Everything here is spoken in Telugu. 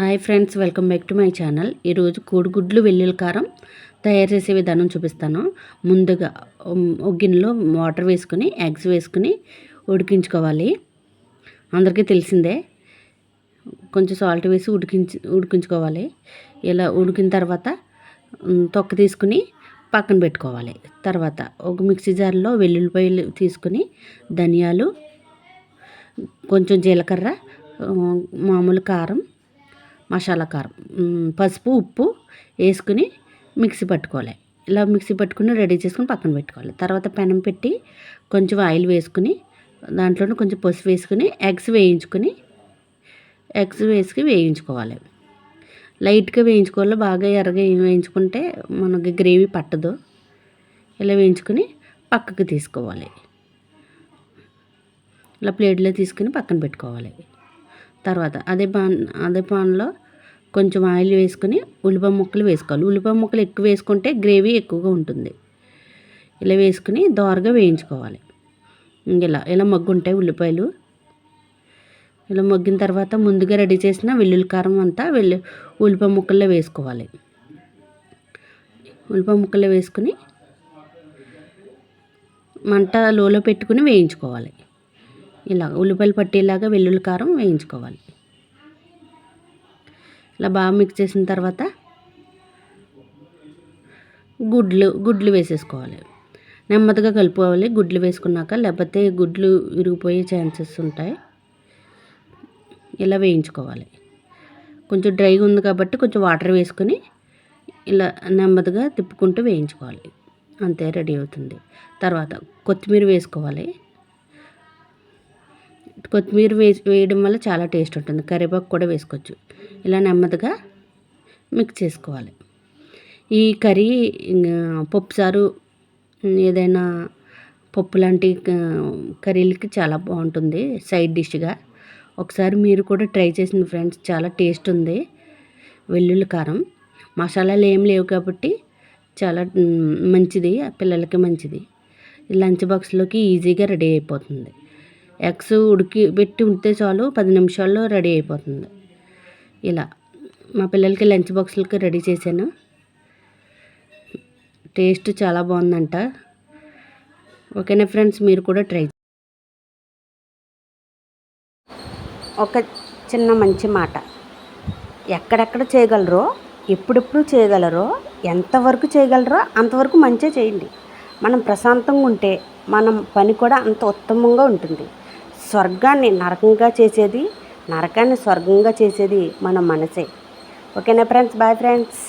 Hi friends welcome back to my channel. ఈరోజు కోడిగుడ్లు వెల్లుల్లి కారం తయారు చేసే విధానం చూపిస్తాను. ముందుగా ఒక గిన్నెలో వాటర్ వేసుకుని ఎగ్స్ వేసుకుని ఉడికించుకోవాలి. అందరికీ తెలిసిందే కొంచెం సాల్ట్ వేసి ఉడికించి ఉడికించుకోవాలి. ఇలా ఉడికిన తర్వాత తొక్క తీసుకుని పక్కన పెట్టుకోవాలి. తర్వాత ఒక మిక్సీ జార్లో వెల్లుల్లిపాయలు తీసుకుని ధనియాలు కొంచెం జీలకర్ర మామూలు కారం మసాలా కారం పసుపు ఉప్పు వేసుకుని మిక్సీ పట్టుకోవాలి. ఇలా మిక్సీ పట్టుకుని రెడీ చేసుకుని పక్కన పెట్టుకోవాలి. తర్వాత పెనం పెట్టి కొంచెం ఆయిల్ వేసుకుని దాంట్లోనే కొంచెం పసుపు వేసుకుని ఎగ్స్ వేయించుకుని ఎగ్స్ వేసుకుని వేయించుకోవాలి. లైట్గా వేయించుకోవాలి. బాగా ఎర్రగా వేయించుకుంటే మనకి గ్రేవీ పట్టదు. ఇలా వేయించుకుని పక్కకు తీసుకోవాలి. ఇలా ప్లేట్లో తీసుకుని పక్కన పెట్టుకోవాలి. తర్వాత అదే పాన్ అదే పాన్లో కొంచెం ఆయిల్ వేసుకొని ఉల్లిపాయ ముక్కలు వేసుకోవాలి. ఉల్లిపాయ ముక్కలు ఎక్కువ వేసుకుంటే గ్రేవీ ఎక్కువగా ఉంటుంది. ఇలా వేసుకుని దోరగా వేయించుకోవాలి. ఇలా ఇలా మగ్గుంటాయి ఉల్లిపాయలు. ఇలా మగ్గిన తర్వాత ముందుగా రెడీ చేసిన వెల్లుల్లి కారం అంతా వెల్లు ఉల్లిపాయ ముక్కల్లో వేసుకోవాలి. ఉల్లిపాయ ముక్కల్లో వేసుకుని మంట లోలో పెట్టుకుని వేయించుకోవాలి. ఇలా ఉల్లిపాయలు పట్టేలాగా వెల్లుల్లి కారం వేయించుకోవాలి. ఇలా బాగా మిక్స్ చేసిన తర్వాత గుడ్లు గుడ్లు వేసేసుకోవాలి. నెమ్మదిగా కలుపుకోవాలి. గుడ్లు వేసుకున్నాక లేకపోతే గుడ్లు విరిగిపోయే ఛాన్సెస్ ఉంటాయి. ఇలా వేయించుకోవాలి. కొంచెం డ్రైగా ఉంది కాబట్టి కొంచెం వాటర్ వేసుకొని ఇలా నెమ్మదిగా తిప్పుకుంటూ వేయించుకోవాలి. అంతే రెడీ అవుతుంది. తర్వాత కొత్తిమీర వేసుకోవాలి. కొత్తిమీర వేసి వేయడం వల్ల చాలా టేస్ట్ ఉంటుంది. కరివేపాకు కూడా వేసుకోవచ్చు. ఇలా నెమ్మదిగా మిక్స్ చేసుకోవాలి. ఈ కర్రీ ఇంకా పప్పుసారు ఏదైనా పప్పు లాంటి కర్రీలకి చాలా బాగుంటుంది సైడ్ డిష్గా. ఒకసారి మీరు కూడా ట్రై చేసిన ఫ్రెండ్స్ చాలా టేస్ట్ ఉంది. వెల్లుల్లి కారం. మసాలాలు ఏం లేవు కాబట్టి చాలా మంచిది పిల్లలకి మంచిది. లంచ్ బాక్స్లోకి ఈజీగా రెడీ అయిపోతుంది. ఎగ్స్ ఉడికి పెట్టి ఉంటే చాలు పది నిమిషాల్లో రెడీ అయిపోతుంది. ఇలా మా పిల్లలకి లంచ్ బాక్స్లకి రెడీ చేశాను. టేస్ట్ చాలా బాగుందంట. ఓకేనా ఫ్రెండ్స్? మీరు కూడా ట్రై ఒక చిన్న మంచి మాట. ఎక్కడెక్కడ చేయగలరో ఎప్పుడెప్పుడు చేయగలరో ఎంతవరకు చేయగలరో అంతవరకు మంచిగా చేయండి. మనం ప్రశాంతంగా ఉంటే మనం పని కూడా అంత ఉత్తమంగా ఉంటుంది. స్వర్గాన్ని నరకంగా చేసేది నరకాన్ని స్వర్గంగా చేసేది మన మనసే. ఓకేనా ఫ్రెండ్స్? Bye friends.